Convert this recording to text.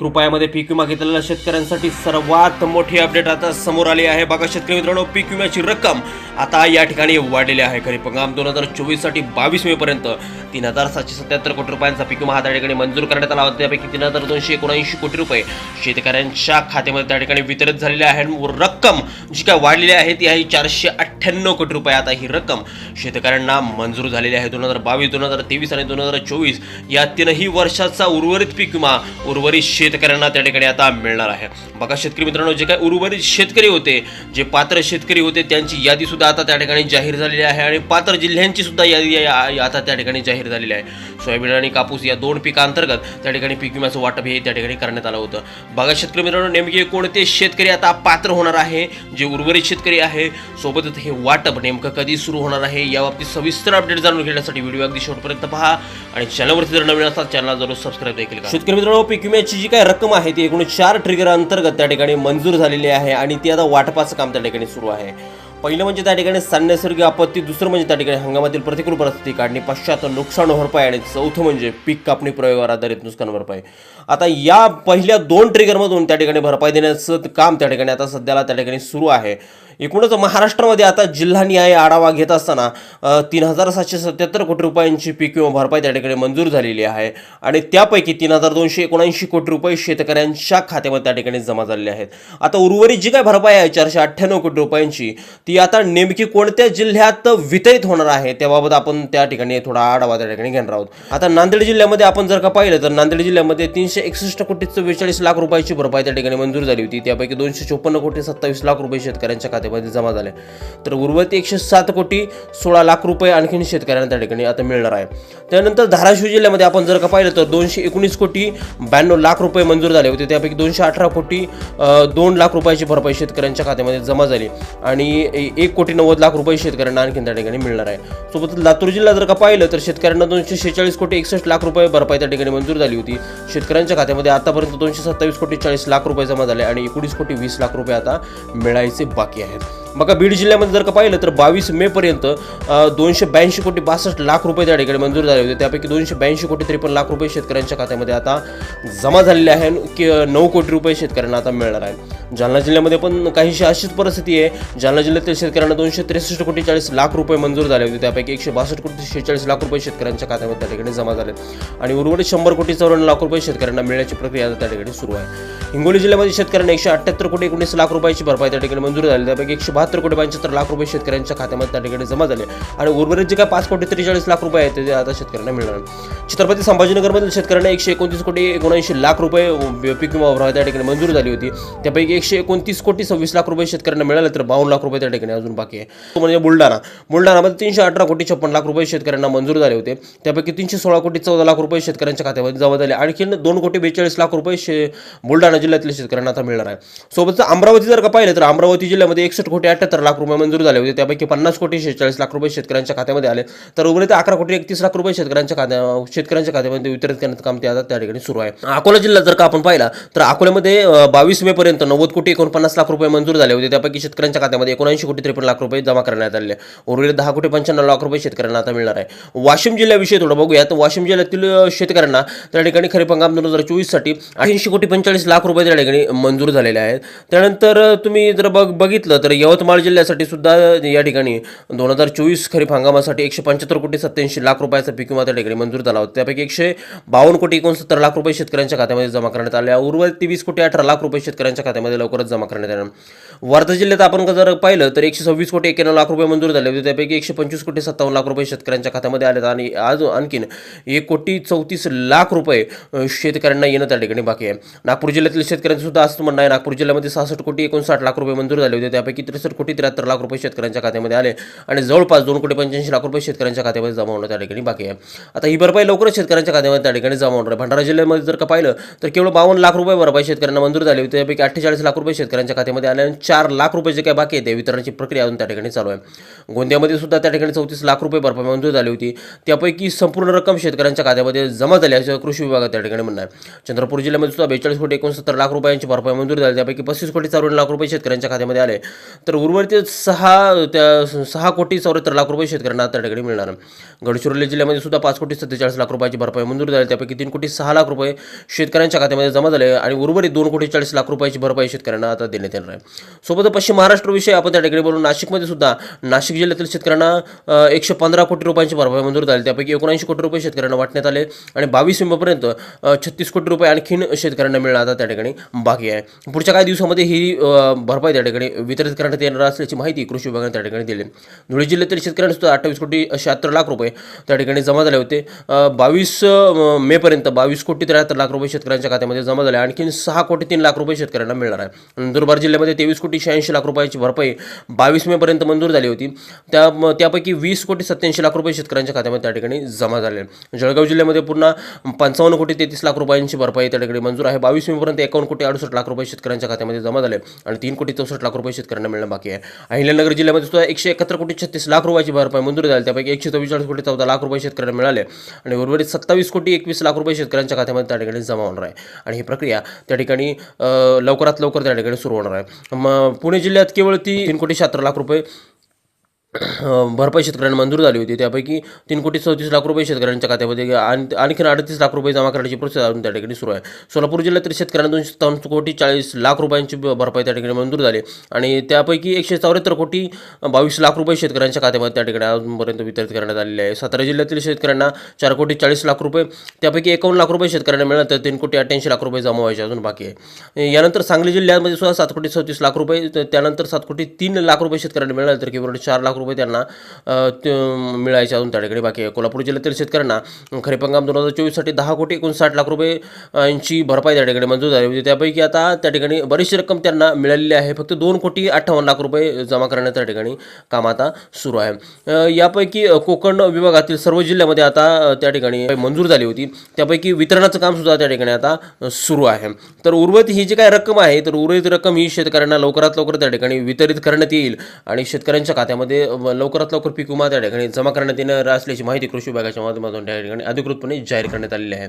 एक रुपयामध्ये पीक विमा घेतलेल्या शेतकऱ्यांसाठी सर्वात मोठी अपडेट आता समोर आली आहे. बघा शेतकरी मित्रांनो पीक विम्याची रक्कम आता या ठिकाणी वाढलेली आहे. खरीप हंगाम दोन हजार चोवीससाठी बावीस मे पर्यंत. तीन हजार सातशे सत्याहत्तर कोटी रुपयांचा पीक विमा हा त्या ठिकाणी मंजूर करण्यात आला होता. त्यापैकी तीन हजार दोनशे एकोणऐंशी कोटी रुपये शेतकऱ्यांच्या खात्यामध्ये त्या ठिकाणी वितरित झालेली आहे आणि रक्कम जी काय वाढलेली आहे ती आहे चारशे अठ्ठ्याण्णव कोटी रुपये. आता ही रक्कम शेतकऱ्यांना मंजूर झालेली आहे. दोन हजार बावीस दोन हजार तेवीस आणि दोन हजार चोवीस या तीनही वर्षाचा उर्वरित पीक विमा उर्वरित शेतकऱ्यांना त्या ठिकाणी आता मिळणार आहे. बघा शेतकरी मित्रांनो जे काय उर्वरित शेतकरी होते जे पात्र शेतकरी होते त्यांची यादी सुद्धा आता त्या ठिकाणी जाहीर झालेली आहे. आणि पात्र जिल्ह्यांची सुद्धा यादी या- आता त्या ठिकाणी जाहीर झालेली आहे. सोयाबीन आणि कापूस या दोन पिकांतर्गत त्या ठिकाणी पीक विम्याचं वाटप हे त्या ठिकाणी करण्यात आलं होतं. बघा शेतकरी मित्रांनो नेमके कोणते शेतकरी आता पात्र होणार आहे? जे उर्वरित शेतकरी आहे सोबतच हे वाटप नेमकं कधी सुरू होणार आहे? याबाबतीत सविस्तर अपडेट जाणून घेण्यासाठी व्हिडिओ अगदी शेवटपर्यंत पहा. आणि चॅनलवरती जर नवीन असतात चॅनल जरूर सबस्क्राईब देखील शेतकरी मित्रांनो पीक विम्याची जी काही रक्कम आहे ती एकूण चार ट्रिगर अंतर्गत त्या ठिकाणी मंजूर झालेली आहे आणि ती आता वाटपाचं काम त्या ठिकाणी सुरू आहे. पहिलं म्हणजे त्या ठिकाणी नैसर्गिक आपत्ती दुसरं म्हणजे त्या ठिकाणी हंगामातील प्रतिकूल परिस्थिती काढणी पश्चात नुकसान भरपाई आणि चौथं म्हणजे पीक कापणी प्रयोगावर आधारित नुकसान भरपाई. आता या पहिल्या दोन ट्रिगरमधून त्या ठिकाणी भरपाई देण्याचं काम त्या ठिकाणी आता सध्याला त्या ठिकाणी सुरू आहे. एकूणच महाराष्ट्रामध्ये आता जिल्हानिहाय आढावा घेत असताना तीन हजार सातशे सत्याहत्तर कोटी रुपयांची पीक विमा भरपाई त्या ठिकाणी मंजूर झालेली आहे. आणि त्यापैकी तीन हजार दोनशे एकोणऐंशी कोटी रुपये शेतकऱ्यांच्या खात्यामध्ये त्या ठिकाणी जमा झालेले आहेत. आता उर्वरित जी काय भरपाई आहे चारशे अठ्ठ्याण्णव कोटी रुपयांची ती आता नेमकी कोणत्या जिल्ह्यात वितरित होणार आहे त्याबाबत आपण त्या ठिकाणी थोडा आढावा त्या ठिकाणी घेणार आहोत. आता नांदेड जिल्ह्यामध्ये आपण जर का पाहिलं तर नांदेड जिल्ह्यामध्ये तीनशे एकसष्ट कोटी चव्वेचाळीस लाख रुपयाची भरपाई त्या ठिकाणी मंजूर झाली होती. त्यापैकी दोनशे चोपन्न कोटी सत्तावीस लाख रुपये शेतकऱ्यांच्या खात्यामध्ये जमा झाले. तर उर्वरित एकशे सात कोटी सोळा लाख रुपये आणखीन शेतकऱ्यांना त्या ठिकाणी आता मिळणार आहे. त्यानंतर धाराशिव जिल्ह्यामध्ये आपण जर का पाहिलं तर दोनशे एकोणीस कोटी ब्याण्णव लाख रुपये मंजूर झाले होते. त्यापैकी दोनशे अठरा कोटी दोन लाख रुपयाची भरपाई शेतकऱ्यांच्या खात्यामध्ये जमा झाली आणि एक कोटी नव्वद लाख रुपये शेतकऱ्यांना आणखीन त्या ठिकाणी मिळणार आहे. सोबत लातूर जिल्हा जर का पाहिलं तर शेतकऱ्यांना दोनशे शेहेचाळीस कोटी एकसष्ट लाख रुपये भरपाई त्या ठिकाणी मंजूर झाली होती. शेतकऱ्यांच्या खात्यामध्ये आतापर्यंत दोनशे सत्तावीस कोटी चाळीस लाख रुपये जमा झाले आणि एकोणीस कोटी वीस लाख रुपये आता मिळायचे बाकी आहेत. बघा बीड जिल्ह्यामध्ये जर का पाहिलं तर बावीस मे पर्यंत दोनशे ब्याऐंशी कोटी बासष्ट लाख रुपये त्या ठिकाणी मंजूर झाले होते. त्यापैकी दोनशे ब्याऐंशी कोटी त्रेपन्न लाख रुपये शेतकऱ्यांच्या खात्यामध्ये आता जमा झालेले आहे की नऊ कोटी रुपये शेतकऱ्यांना आता मिळणार आहे जालना जिल्ह्यामध्ये पण काहीशी अशीच परिस्थिती आहे. जालना जिल्ह्यातील शेतकऱ्यांना दोनशे त्रेसष्ट कोटी चाळीस लाख रुपये मंजूर झाले होते. त्यापैकी एकशे बासष्ट कोटी शेहेचाळीस लाख रुपये शेतकऱ्यांच्या खात्यामध्ये त्या ठिकाणी जमा झाले. आणि उर्वरित शंभर कोटी चौऱ्याण्णव लाख रुपये शेतकऱ्यांना मिळण्याची प्रक्रिया आता त्या ठिकाणी सुरू आहे. हिंगोली जिल्ह्यामध्ये शेतकऱ्यांना एकशे अठ्ठ्याहत्तर कोटी एकोणीस लाख रुपयाची भरपाई त्या ठिकाणी मंजूर झाली. त्यापैकी एकशे बहात्तर कोटी पंच्याहत्तर लाख रुपये शेतकऱ्यांच्या खात्यामध्ये त्या ठिकाणी जमा झाले. आणि उर्वरित जे काय पाच कोटी त्रेचाळीस लाख रुपये आहेत ते आता शेतकऱ्यांना मिळणार छत्रपती संभाजीनगरमधील शेतकऱ्यांना एकशे एकोणतीस कोटी एकोणऐंशी लाख रुपये पीक विमा भरपाई त्या ठिकाणी मंजूर झाली होती. त्यापैकी एकशे एकोणतीस कोटी सव्वीस लाख रुपये शेतकऱ्यांना मिळाले तर बावन्न लाख रुपये त्या ठिकाणी अजून बाकी आहे. तो म्हणजे बुलढाणा. बुलढाणामध्ये तीनशे अठरा कोटी छप्पन लाख रुपये शेतकऱ्यांना मंजूर झाले होते. त्यापैकी तीनशे सोळा कोटी चौदा लाख रुपये शेतकऱ्यांच्या खात्यामध्ये जमा झाले. आणखी दोन कोटी बेचाळीस लाख रुपये शे बुलढाणा जिल्ह्यातील शेतकऱ्यांना आता मिळणार आहे. सोबतच अमरावती जर का पाहिलं तर अमरावती जिल्ह्यामध्ये एकसष्ट कोटी अठ्याहत्तर लाख रुपये मंजूर झाले होते. त्यापैकी पन्नास कोटी शेहेचाळीस लाख रुपये शेतकऱ्यांच्या खात्यामध्ये आले. तर उर्वरित अकरा कोटी एकतीस लाख रुपये शेतकऱ्यांच्या खात्या शेतकऱ्यांच्या खात्यामध्ये वितरित करण्याचं काम ते आता त्या ठिकाणी सुरू आहे. अकोला जिल्हा जर का आपण पाहिला तर अकोल्यामध्ये बावीस मे पर्यंत नव्वद कोटी एकोणपन्नास लाख रुपये मंजूर झाले होते. त्यापैकी शेतकऱ्यांच्या खात्यामध्ये एकोणऐंशी कोटी त्रेपन्न लाख रुपये जमा करण्यात आले. उर्वरित दहा कोटी पंच्याण्णव लाख रुपये शेतकऱ्यांना आता मिळणार आहे. वाशिम जिल्ह्याविषयी थोडं बघूया तर वाशिम जिल्ह्यातील शेतकऱ्यांना त्या ठिकाणी खरीप हंगाम दोन हजार चोवीससाठी ऐंशी कोटी पंचेचाळीस लाख रुपये त्या ठिकाणी मंजूर झालेले आहेत. त्यानंतर तुम्ही जर बघ बघितलं तर यवतमाळ जिल्ह्यासाठी सुद्धा या ठिकाणी दोन हजार चोवीस खरीप हंगामासाठी एकशे पंच्याहत्तर कोटी सत्याऐंशी लाख रुपयाचा पीक विमा त्या ठिकाणी मंजूर झाला होता. त्यापैकी एकशे बावन्न कोटी एकोणसत्तर लाख रुपये शेतकऱ्यांच्या खात्यामध्ये जमा करण्यात आले. उर्वरित वीस कोटी अठरा लाख रुपये शेतकऱ्यांच्या खात्यामध्ये लवकरच जमा करण्यात येणार. वर्धा जिल्ह्यात आपण जर पाहिलं तर एकशे सव्वीस कोटी एक्याण्णव लाख रुपये मंजूर झाले होते. त्यापैकी एकशे पंचवीस कोटी सत्तावन्न लाख रुपये शेतकऱ्यांच्या खात्यामध्ये आले आणि आज आणखीन एक कोटी चौतीस लाख रुपये शेतकऱ्यांना येणं त्या ठिकाणी बाकी आहे. नागपूर जिल्ह्यातील शेतकऱ्यांचं सुद्धा असं म्हणणं आहे. नागपूर जिल्ह्यामध्ये सहासष्ट कोटी एकोणसाठ लाख रुपये मंजूर झाले होते. त्यापैकी त्रेसष्ट कोटी त्र्याहत्तर लाख रुपये शेतकऱ्यांच्या खात्यामध्ये आले आणि जवळपास दोन कोटी पंच्याऐंशी लाख रुपये शेतकऱ्यांच्या खात्यामध्ये जमा होणं त्या ठिकाणी बाकी आहे. आता ही भरपाई लवकरच शेतकऱ्यांच्या खात्यामध्ये त्या ठिकाणी जमा होणार आहे. भंडारा जिल्ह्यामध्ये जर का पाहिलं तर केवळ बावन्न लाख रुपये भरपाई शेतकऱ्यांना मंजूर झाली होती. त्यापैकी अठ्ठेचाळीस लाख रुपये शेतकऱ्यांच्या खात्यामध्ये आले आणि चार लाख रुपये जे काही बाकी आहे. ते वितरणाची प्रक्रिया अजून त्या ठिकाणी चालू आहे. गोंदियामध्ये सुद्धा त्या ठिकाणी चौतीस लाख रुपये भरपाई मंजूर झाली होती. त्यापैकी संपूर्ण रक्कम शेतकऱ्यांच्या खात्यामध्ये जमा झाली असं कृषी विभागात त्या ठिकाणी म्हणणं आहे. चंद्रपूर जिल्ह्यामध्ये सुद्धा बेचाळीस कोटी एकोणसत्तर लाख रुपयांची भरपाई मंजूर झाली. त्यापैकी पस्तीस कोटी चौऱ्याण्णव लाख रुपये शेतकऱ्यांच्या खात्यामध्ये आले. तर उर्वरित सहा त्या सहा कोटी चौऱ्याहत्तर लाख रुपये शेतकऱ्यांना त्या ठिकाणी मिळणार गडचिरोली जिल्ह्यामध्ये सुद्धा पाच कोटी सत्तेचाळीस लाख रुपयाची भरपाई मंजूर झाली. त्यापैकी तीन कोटी सहा लाख रुपये शेतकऱ्यांच्या खात्यामध्ये जमा झाले आणि उर्वरित दोन कोटी चाळीस लाख रुपयाची भरपाई शेतकऱ्यांना आता देण्यात येणार आहे. सोबत पश्चिम महाराष्ट्र विषय आपण त्या ठिकाणी बोलू. नाशिकमध्ये सुद्धा नाशिक जिल्ह्यातील शेतकऱ्यांना एकशे पंधरा कोटी रुपयांची भरपाई मंजूर झाली. त्यापैकी एकोणऐंशी कोटी रुपये शेतकऱ्यांना वाटण्यात आले आणि बावीस मेपर्यंत छत्तीस कोटी रुपये आणखीन शेतकऱ्यांना मिळणार आता त्या ठिकाणी बाकी आहे. पुढच्या काही दिवसामध्ये ही भरपाई त्या ठिकाणी वितरित करण्यात येणार असल्याची माहिती कृषी विभागाने त्या ठिकाणी दिली. धुळे जिल्ह्यातील शेतकऱ्यांना सुद्धा अठ्ठावीस कोटी शहात्तर लाख रुपये त्या ठिकाणी जमा झाले होते. बावीस मेपर्यंत बावीस कोटी त्र्याहत्तर लाख रुपये शेतकऱ्यांच्या खात्यामध्ये जमा झाले. आणखीन सहा कोटी तीन लाख रुपये शेतकऱ्यांना मिळणार आहे. नंदुरबार जिल्ह्यामध्ये तेवीस कोटी कोटी शहाऐंशी लाख रुपयाची भरपाई बावीस मेपर्यंत मंजूर झाली होती. त्या त्यापैकी वीस कोटी सत्याऐंशी लाख रुपये शेतकऱ्यांच्या खात्यामध्ये त्या ठिकाणी जमा झाले. जळगाव जिल्ह्यामध्ये पुन्हा पंचावन्न कोटी तेहतीस लाख रुपयांची भरपाई त्या ठिकाणी मंजूर आहे. बावीस मेपर्यंत एकावन्न कोटी अडुसष्ट लाख रुपये शेतकऱ्यांच्या खात्यामध्ये जमा झाले आणि तीन कोटी चौसष्ट लाख रुपये शेतकऱ्यांना मिळणं बाकी आहे. अहिल्यानगर जिल्ह्यामध्ये सुद्धा एकशे एकाहत्तर कोटी छत्तीस लाख रुपयाची भरपाई मंजूर झाली. त्यापैकी एकशे चव्वेचाळीस कोटी चौदा लाख रुपये शेतकऱ्यांना मिळाले आणि उर्वरित सत्तावीस कोटी एकवीस लाख रुपये शेतकऱ्यांच्या खात्यामध्ये त्या ठिकाणी जमा होणार आहे. आणि ही प्रक्रिया त्या ठिकाणी लवकरात लवकर त्या ठिकाणी सुरू होणार आहे. मग पुणे जिल्ह्यात केवळ ती तीन कोटी शहात्तर लाख रुपये भरपाई शेतकऱ्यांना मंजूर झाली होती. त्यापैकी तीन कोटी चौतीस लाख रुपये शेतकऱ्यांच्या खात्यामध्ये आणि आणखीन अडतीस लाख रुपये जमा करण्याची प्रोसेस अजून त्या ठिकाणी सुरू आहे. सोलापूर जिल्ह्यातील शेतकऱ्यांना दोनशे सत्तावन्न कोटी चाळीस लाख रुपयांची भरपाई त्या ठिकाणी मंजूर झाली. आणि त्यापैकी एकशे चौऱ्याहत्तर कोटी बावीस लाख रुपये शेतकऱ्यांच्या खात्यामध्ये त्या ठिकाणी अजूनपर्यंत वितरित करण्यात आलेले आहे. सातारा जिल्ह्यातील शेतकऱ्यांना चार कोटी चाळीस लाख रुपये त्यापैकी एकावन्न लाख रुपये शेतकऱ्यांना मिळाले तर तीन कोटी अठ्ठ्याऐंशी लाख रुपये जमा व्हायचे अजून बाकी आहे. यानंतर सांगली जिल्ह्यामध्ये सुद्धा सात कोटी चौतीस लाख रुपये तर त्यानंतर सात कोटी तीन लाख रुपये शेतकऱ्यांना मिळाले तर केवळ चार लाख रुपये त्यांना मिळायचे अजून त्या ठिकाणी बाकी आहे कोल्हापूर जिल्ह्यातील शेतकऱ्यांना खरीप हंगाम दोन हजार चोवीससाठी दहा कोटी एकोणसाठ लाख रुपये यांची भरपाई त्या ठिकाणी मंजूर झाली. होती त्यापैकी आता त्या ठिकाणी बरीचशी रक्कम त्यांना मिळालेली आहे. फक्त दोन कोटी अठ्ठावन्न लाख रुपये जमा करण्यात त्या ठिकाणी काम आता सुरू आहे. यापैकी कोकण विभागातील सर्व जिल्ह्यामध्ये आता त्या ठिकाणी मंजूर झाली होती. त्यापैकी वितरणाचं काम सुद्धा त्या ठिकाणी आता सुरू आहे. तर उर्वरित ही जी काय रक्कम आहे तर उर्वरित रक्कम ही शेतकऱ्यांना लवकरात लवकर त्या ठिकाणी वितरित करण्यात येईल आणि शेतकऱ्यांच्या खात्यामध्ये लवकरात लवकर पीक विमा त्या ठिकाणी जमा करण्यात येणार असल्याची माहिती कृषी विभागाच्या माध्यमातून त्या ठिकाणी अधिकृतपणे जाहीर करण्यात आलेली आहे.